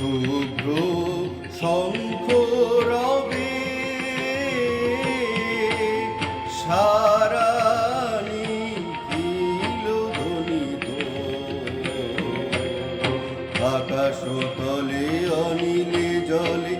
শুভ্র শঙ্করবে সারা আকাশ তলে। অনিলে জলে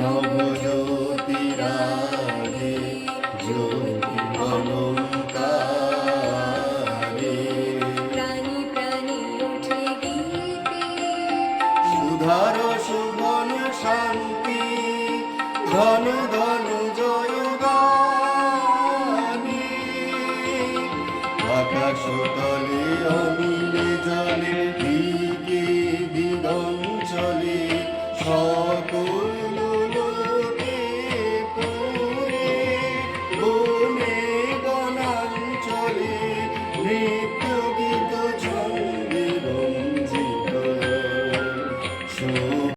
নবজ্যোতিরাগে জ্যোতি অলঙ্কারে প্রাণী প্রাণী উঠে গীতে। সুধার সুবন শান্তি ধন ধন জয় গানে আকাশ তলে অমিলে জলে দিকে দিগন্ত